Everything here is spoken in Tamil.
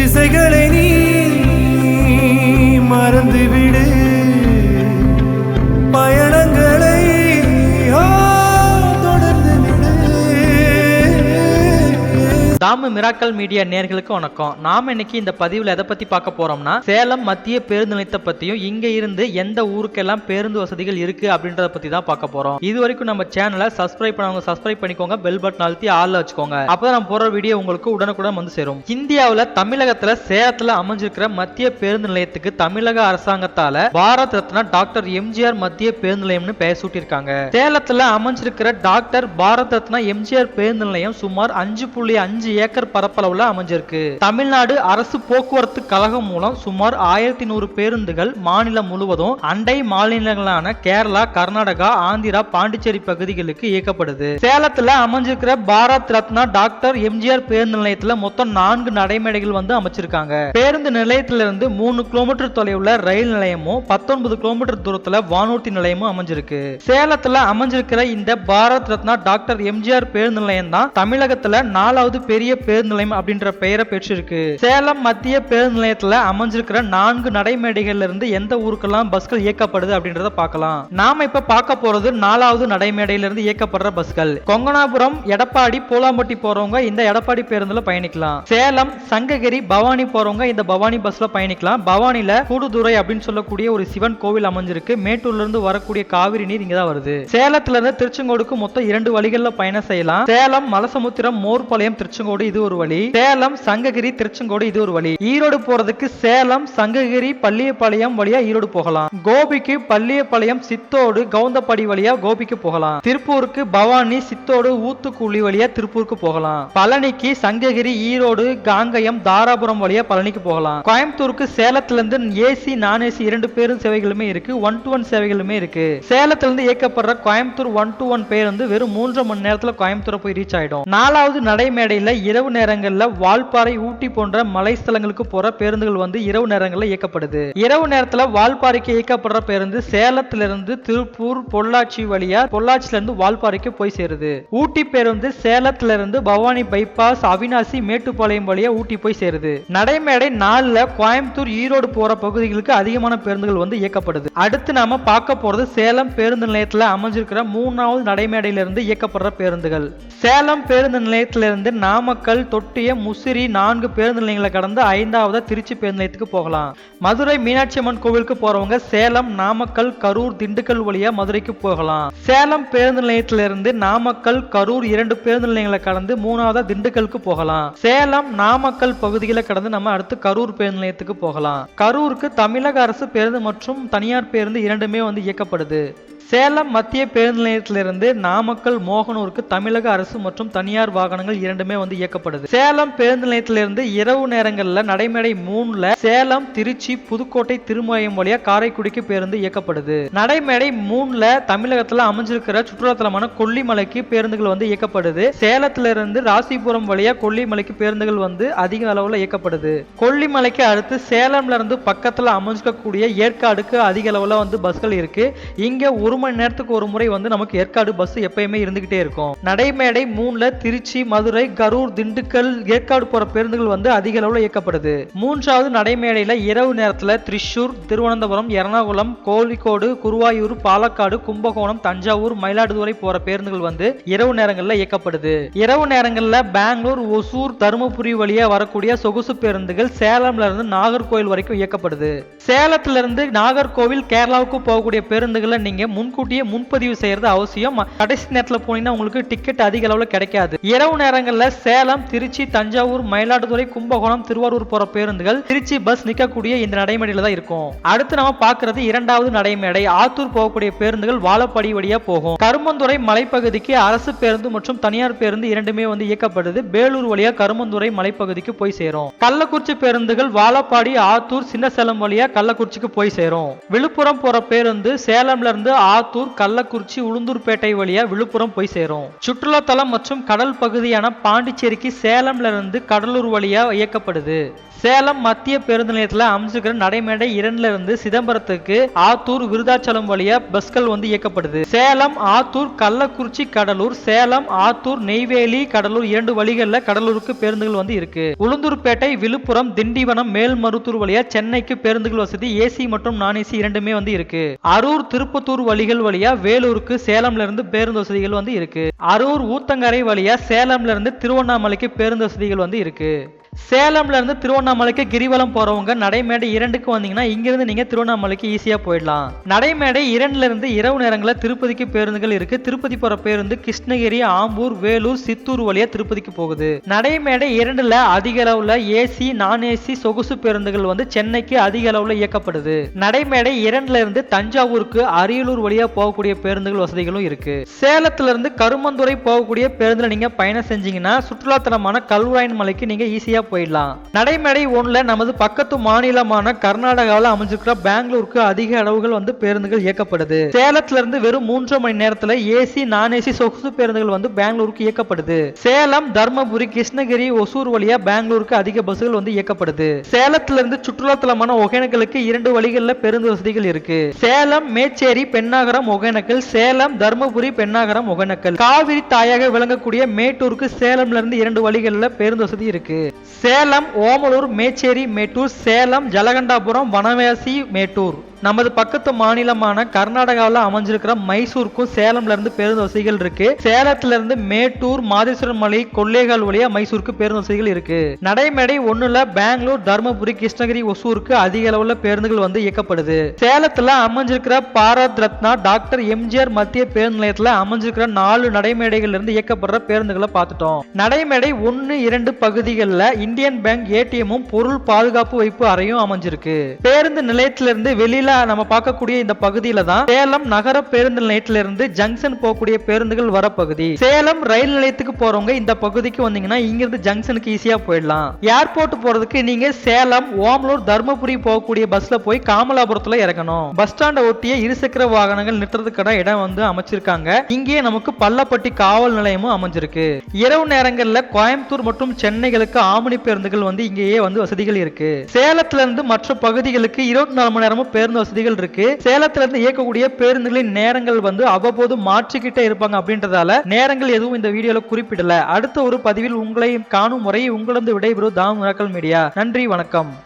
திசைகளை நீ ராமு மிராக்கல் மீடியா நேர்களுக்கு வணக்கம். நாம இன்னைக்கு இந்த பதிவுல எதை பத்தி பார்க்க போறோம்னா சேலம் மத்திய பேருந்து நிலையத்தை பத்தியும் இங்க இருந்து எந்த ஊருக்கெல்லாம் பேருந்து வசதிகள் இருக்கு அப்படின்றத பத்தி தான் பார்க்க போறோம். இது வரைக்கும் நம்ம சேனலை சப்ஸ்கிரைப் பண்ணவங்க சப்ஸ்கிரைப் பண்ணிக்கோங்க பெல் பட்டன் அழுத்தி ஆள்ல வச்சுக்கோங்க. அப்பதான் நம்ம போற வீடியோ உங்களுக்கு உடனுக்குடன் வந்து சேரும். இந்தியாவுல தமிழகத்துல சேலத்துல அமைஞ்சிருக்கிற மத்திய பேருந்து நிலையத்துக்கு தமிழக அரசாங்கத்தால பாரத் ரத்னா டாக்டர் எம்ஜிஆர் மத்திய பேருந்து நிலையம்னு பெயர் சூட்டியிருக்காங்க. சேலத்துல அமைஞ்சிருக்கிற டாக்டர் பாரத் ரத்னா எம்ஜிஆர் பேருந்து நிலையம் சுமார் அஞ்சு புள்ளி அஞ்சு ஏக்கர் பரப்பளவுல அமைஞ்சிருக்கு. தமிழ்நாடு அரசு போக்குவரத்து கழகம் மூலம் சுமார் ஆயிரத்தி நூறு பேருந்துகள் மாநிலம் முழுவதும் அண்டை மாநிலங்களான கேரளா கர்நாடகா ஆந்திரா பாண்டிச்சேரி பகுதிகளுக்கு இயக்கப்படுது. சேலத்துல அமைஞ்சிருக்கிற பாரத் ரத்னா டாக்டர் எம்ஜிஆர் பேருந்து நிலையத்துல மொத்தம் நான்கு நடைமேடைகள் வந்து அமைச்சிருக்காங்க. பேருந்து நிலையத்திலிருந்து மூணு கிலோமீட்டர் தொலைவுல ரயில் நிலையமும் பத்தொன்பது கிலோமீட்டர் தூரத்துல வானூர்த்தி நிலையமும் அமைஞ்சிருக்கு. சேலத்துல அமைஞ்சிருக்கிற இந்த பாரத் ரத்னா டாக்டர் எம்ஜிஆர் பேருந்து நிலையம் தான் தமிழகத்துல நாலாவது பெரிய மத்திய பேருந்து நிலையம் அப்படின்ற பெயரை பெற்றிருக்கு. சேலம் மத்திய பேருந்து நிலையத்துல அமைஞ்சிருக்கிற நான்கு நடைமேடைகள்ல இருந்து எந்த ஊருக்கெல்லாம் பஸ்கள் இயக்கப்படுது அப்படின்றத பார்க்கலாம். நாம இப்ப பார்க்க போறது நாலாவது நடைமேடையில இருந்து இயக்கப்படுற பஸ்கள். கொங்கனாபுரம் எடப்பாடி போலாம்பட்டி போறவங்க இந்த எடப்பாடி பேருந்துல பயணிக்கலாம். சேலம் சங்ககிரி பவானி போறவங்க இந்த பவானி பஸ்ல பயணிக்கலாம். பவானில கூடுதுறை அப்படின்னு சொல்லக்கூடிய ஒரு சிவன் கோவில் அமைஞ்சிருக்கு. மேட்டூர்ல இருந்து வரக்கூடிய காவிரி நீர் இங்கதான் வருது. சேலத்துல இருந்து திருச்செங்கோடுக்கு மொத்தம் இரண்டு வழிகள்ல பயணம் செய்யலாம். சேலம் மலசமுத்திரம் மோர்பாளையம் திருச்செங்கோடு இது ஒரு வழி. சேலம் சங்ககிரி திருச்செங்கோடு இது ஒரு வழி. ஈரோடு போறதுக்கு சேலம் சங்ககிரி பள்ளியப்பாளையம் வழியா ஈரோடு போகலாம். கோபிக்கு பள்ளியப்பாளையம் சித்தோடு கவுந்தப்படி வழியா கோபிக்கு போகலாம். திருப்பூருக்கு பவானி சித்தோடு ஊத்துக்குழி வழியா திருப்பூருக்கு போகலாம். பழனிக்கு சங்ககிரி ஈரோடு காங்கயம் தாராபுரம் வழியா பழனிக்கு போகலாம். கோயம்புத்தூருக்கு சேலத்துல இருந்து ஏசி நான் ஏசி இரண்டு பேரும் சேவைகளுமே இருக்கு. ஒன் டு ஒன் சேவைகளுமே இருக்கு. சேலத்துல இருந்து இயக்கப்படுற கோயம்புத்தூர் ஒன் டு ஒன் பேருந்து வெறும் மூன்று மணி நேரத்துல கோயம்புத்தூர் போய் ரீச் ஆயிடும். நாலாவது நடைமேடையில இரவு நேரங்களில் வால்பாறை ஊட்டி போன்ற மலை ஸ்தலங்களுக்கு போற பேருந்துகள் வந்து இரவு நேரங்களில் இயக்கப்படுது. இரவு நேரத்துல வால்பாறைக்கு இயக்கப்படுற பேருந்து சேலத்துல இருந்து திருப்பூர் பொள்ளாச்சி வழியா பொள்ளாச்சியிலிருந்து வால்பாறைக்கு போய் சேருது. ஊட்டி பேருந்து சேலத்துல இருந்து பவானி பைபாஸ் அவினாசி மேட்டுப்பாளையம் வழியா ஊட்டி போய் சேருது. நடைமேடை நாலுல கோயம்புத்தூர் ஈரோடு போற பகுதிகளுக்கு அதிகமான பேருந்துகள் வந்து இயக்கப்படுது. அடுத்து நாம பார்க்க போறது சேலம் பேருந்து நிலையத்துல அமைஞ்சிருக்கிற மூணாவது நடைமேடையிலிருந்து இயக்கப்படுற பேருந்துகள். சேலம் பேருந்து நிலையத்திலிருந்து நாமக்கல் தொட்டிய முசிறி நான்கு பேருந்து நிலையங்களை கடந்து ஐந்தாவது திருச்சி பேருந்து நிலையத்துக்கு போகலாம். மதுரை மீனாட்சி அம்மன் கோவிலுக்கு போறவங்க சேலம் நாமக்கல் கரூர் திண்டுக்கல் வழியா மதுரைக்கு போகலாம். சேலம் பேருந்து நிலையத்திலிருந்து நாமக்கல் கரூர் இரண்டு பேருந்து நிலையங்களை கடந்து மூணாவதா திண்டுக்கலுக்கு போகலாம். சேலம் நாமக்கல் பகுதிகளை கடந்து நம்ம அடுத்து கரூர் பேருந்து நிலையத்துக்கு போகலாம். கரூருக்கு தமிழக அரசு பேருந்து மற்றும் தனியார் பேருந்து இரண்டுமே வந்து இயக்கப்படுது. சேலம் மத்திய பேருந்து நிலையத்திலிருந்து நாமக்கல் மோகனூருக்கு தமிழக அரசு மற்றும் தனியார் வாகனங்கள் இரண்டுமே வந்து இயக்கப்படுது. சேலம் பேருந்து நிலையத்திலிருந்து இரவு நேரங்களில் நடைமேடை மூணுல சேலம் திருச்சி புதுக்கோட்டை திருமயம் வழியா காரைக்குடிக்கு பேருந்து இயக்கப்படுது. நடைமேடை மூணுல தமிழகத்துல அமைஞ்சிருக்கிற சுற்றுலாத்தலமான கொல்லிமலைக்கு பேருந்துகள் வந்து இயக்கப்படுது. சேலத்துல இருந்து ராசிபுரம் வழியா கொல்லிமலைக்கு பேருந்துகள் வந்து அதிக அளவுல இயக்கப்படுது. கொல்லிமலைக்கு அடுத்து சேலம்ல இருந்து பக்கத்துல அமைஞ்சிருக்கக்கூடிய ஏற்காடுக்கு அதிக அளவுல வந்து பஸ்கள் இருக்கு. இங்க ஒரு மணி நேரத்துக்கு ஒரு முறை வந்து நமக்கு ஏற்காடு பஸ் எப்பயுமே இருந்துகிட்டே இருக்கும். நடைமேடை மூணுல திருச்சி மதுரை கரூர் திண்டுக்கல் ஏற்காடு போற பேருந்துகள் வந்து அதிக அளவுல இயக்கப்படுது. மூன்றாவது நடைமேடையில இரவு நேரத்துல திரிஷூர் திருவனந்தபுரம் எர்ணாகுளம் கோழிக்கோடு குருவாயூர் பாலக்காடு கும்பகோணம் தஞ்சாவூர் மயிலாடுதுறை போற பேருந்துகள் வந்து இரவு நேரங்கள்ல இயக்கப்படுது. இரவு நேரங்கள்ல பெங்களூர் ஒசூர் தருமபுரி வழியா வரக்கூடிய சொகுசு பேருந்துகள் சேலம்ல இருந்து நாகர்கோவில் வரைக்கும் இயக்கப்படுது. சேலத்துல இருந்து நாகர்கோவில் கேரளாவுக்கு போகக்கூடிய பேருந்துகளை நீங்க முன் முன்கூட்டியே முன்பதிவு செய்யறது அவசியம். கடைசி நேரத்தில் போனீங்கன்னா உங்களுக்கு டிக்கெட் அதிக அளவில் கிடைக்காது. இரவு நேரங்களில் சேலம் திருச்சி தஞ்சாவூர் மயிலாடுதுறை கும்பகோணம் திருவாரூர் போற பேருந்துகள் திருச்சி பஸ் நிற்கக்கூடிய இந்த நடைமேடையில் தான் இருக்கும். அடுத்து நம்ம பார்க்கறது இரண்டாவது நடைமேடை. ஆத்தூர் போகக்கூடிய பேருந்துகள் வாழப்படி வழியா போகும். கருமந்துறை மலைப்பகுதிக்கு அரசு பேருந்து மற்றும் தனியார் பேருந்து இரண்டுமே வந்து இயக்கப்படுது. பேலூர் வழியா கருமந்துறை மலைப்பகுதிக்கு போய் சேரும். கள்ளக்குறிச்சி பேருந்துகள் வாழப்பாடி ஆத்தூர் சின்னசேலம் வழியா கள்ளக்குறிச்சிக்கு போய் சேரும். விழுப்புரம் போற பேருந்து சேலம்ல இருந்து ஆத்தூர் கள்ளக்குறிச்சி உளுந்தூர்பேட்டை வழியா விழுப்புரம் போய் சேரும். சுற்றுலாத்தலம் மற்றும் கடல் பகுதியான பாண்டிச்சேரிக்கு சேலம்ல இருந்து கடலூர் வழியா இயக்கப்படுது. சேலம் மத்திய பேருந்து நிலையத்தில் அமைச்சிருக்கிற நடைமேடை இரண்டுல இருந்து சிதம்பரத்துக்கு ஆத்தூர் விருதாச்சலம் வழியா பஸ்கள் வந்து இயக்கப்படுது. சேலம் ஆத்தூர் கள்ளக்குறிச்சி கடலூர் சேலம் ஆத்தூர் நெய்வேலி கடலூர் இரண்டு வழிகளில் கடலூருக்கு பேருந்துகள் வந்து இருக்கு. உளுந்தூர்பேட்டை விழுப்புரம் திண்டிவனம் மேல்மருத்தூர் வழியா சென்னைக்கு பேருந்துகள் வசதி ஏசி மற்றும் நான் ஏசி இரண்டுமே வந்து இருக்கு. அரூர் திருப்பத்தூர் வழி வழிகள் வழியா வேலூருக்கு சேலம்ல இருந்து பேருந்து வசதிகள் வந்து இருக்கு. அரூர் ஊத்தங்கரை வழியா சேலம்ல இருந்து திருவண்ணாமலைக்கு பேருந்து வசதிகள் வந்து இருக்கு. சேலம்ல இருந்து திருவண்ணாமலைக்கு கிரிவலம் போறவங்க நடைமேடை இரண்டுக்கு வந்தீங்கன்னா இங்கிருந்து நீங்க திருவண்ணாமலைக்கு ஈஸியா போயிடலாம். நடைமேடை இரண்டுல இருந்து இரவு நேரங்களில் திருப்பதிக்கு பேருந்துகள் இருக்கு. திருப்பதி போற பேருந்து கிருஷ்ணகிரி ஆம்பூர் வேலூர் சித்தூர் வழியா திருப்பதிக்கு போகுது. நடைமேடை இரண்டுல அதிக அளவுல ஏசி நான் ஏசி சொகுசு பேருந்துகள் வந்து சென்னைக்கு அதிக அளவுல இயக்கப்படுது. நடைமேடை இரண்டுல இருந்து தஞ்சாவூருக்கு அரியலூர் வழியா போகக்கூடிய பேருந்துகள் வசதிகளும் இருக்கு. சேலத்துல இருந்து கருமந்துறை போகக்கூடிய பேருந்துல நீங்க பயணம் செஞ்சீங்கன்னா சுற்றுலாத்தலமான கல்வராயன் மலைக்கு நீங்க ஈஸியாக போயிடலாம். நடைமேடை ஒன்றில் நமது பக்கத்து மாநிலமான கர்நாடகாவில் அமைஞ்சிருக்கிற பெங்களூருக்கு அதிக அளவுகள் வந்து பேருந்துகள் இயக்கப்படுது. சேலத்திலிருந்து வெறும் மூன்று மணி நேரத்துல ஏசி நான் ஏசி சொகுசு பேருந்துகள் வந்து பெங்களூருக்கு இயக்கப்படுது. சேலம் தர்மபுரி கிருஷ்ணகிரி ஒசூர் வழியா பெங்களூருக்கு அதிக பஸ்கள் வந்து இயக்கப்படுது. சேலத்துல இருந்து சுற்றுலாத்தலமான ஒகேனக்கலுக்கு இரண்டு வழிகளில் பேருந்து வசதிகள் இருக்கு. சேலம் மேச்சேரி பெண்ணாகரம் ஒகேனக்கல் சேலம் தர்மபுரி பெண்ணாகரம் ஒகேனக்கல். காவிரி தாயாக விளங்கக்கூடிய மேட்டூருக்கு சேலம்ல இருந்து இரண்டு வழிகளில் பேருந்து வசதி இருக்கு. சேலம் ஓமலூர் மேச்சேரி மேட்டூர் சேலம் ஜலகண்டாபுரம் வனவாசி மேட்டூர். நமது பக்கத்து மாநிலமான கர்நாடகாவில் அமைஞ்சிருக்கிற மைசூருக்கும் சேலம்ல இருந்து பேருந்து வசதிகள் இருக்கு. சேலத்துல இருந்து மேட்டூர் மாதேஸ்வரன் மலை கொள்ளேகால் வழியா மைசூருக்கு பேருந்து வசதிகள் இருக்கு. நடைமேடை ஒண்ணுல பெங்களூர் தருமபுரி கிருஷ்ணகிரி ஒசூருக்கு அதிக அளவுல பேருந்துகள் வந்து இயக்கப்படுது. சேலத்துல அமைஞ்சிருக்கிற பாரத் ரத்னா டாக்டர் எம்ஜிஆர் மத்திய பேருந்து நிலையத்துல அமைஞ்சிருக்கிற நாலு நடைமேடைகள் இருந்து இயக்கப்படுற பேருந்துகளை பார்த்துட்டோம். நடைமேடை ஒன்னு இரண்டு பகுதிகளில் இந்தியன் பேங்க் ஏடிஎம்மும் பொருள் பாதுகாப்பு வைப்பு அறையும் அமைஞ்சிருக்கு. பேருந்து நிலையத்திலிருந்து வெளியில நம்ம பார்க்கக்கூடிய இந்த பகுதியில தான் சேலம் நகர பேருந்து நிலையத்தில இருந்து ஜங்ஷன் போகக்கூடிய பேருந்துகள் வர பகுதி சேலம் ரயில் நிலையத்துக்கு போறவங்க இந்த பகுதிக்கு வந்தீங்கன்னா இங்கிருந்து ஜங்ஷனுக்கு ஈஸியா போயிடலாம். ஏர்போர்ட் போறதுக்கு நீங்க சேலம் ஓமலூர் தருமபுரி போகக்கூடிய பஸ்ல போய் காமலாபுரத்துல இறங்கணும். பஸ் ஸ்டாண்டை ஒட்டிய இருசக்கர வாகனங்கள் நிறுத்துறதுக்கான இடம் வந்து அமைச்சிருக்காங்க. இங்கேயே நமக்கு பள்ளப்பட்டி காவல் நிலையமும் அமைஞ்சிருக்கு. இரவு நேரங்கள்ல கோயம்புத்தூர் மற்றும் சென்னைகளுக்கு ஆமணி பேருந்துகள் வந்து இங்கேயே வந்து வசதிகள் இருக்கு. சேலத்துல இருந்து மற்ற பகுதிகளுக்கு இருபத்தி நாலு மணி நேரமும் பேருந்து வசதிகள் இருக்கு. சேலத்துல இருந்து இயக்கக்கூடிய பேருந்துகளின் நேரங்கள் வந்து அவ்வப்போது மாற்றிக்கிட்டே இருப்பாங்க அப்படின்றதால நேரங்கள் எதுவும் இந்த வீடியோல குறிப்பிடல. அடுத்த ஒரு பதிவில் உங்களை காணும் முறை உங்களது விடைபெறும் தாம் மீடியா. நன்றி வணக்கம்.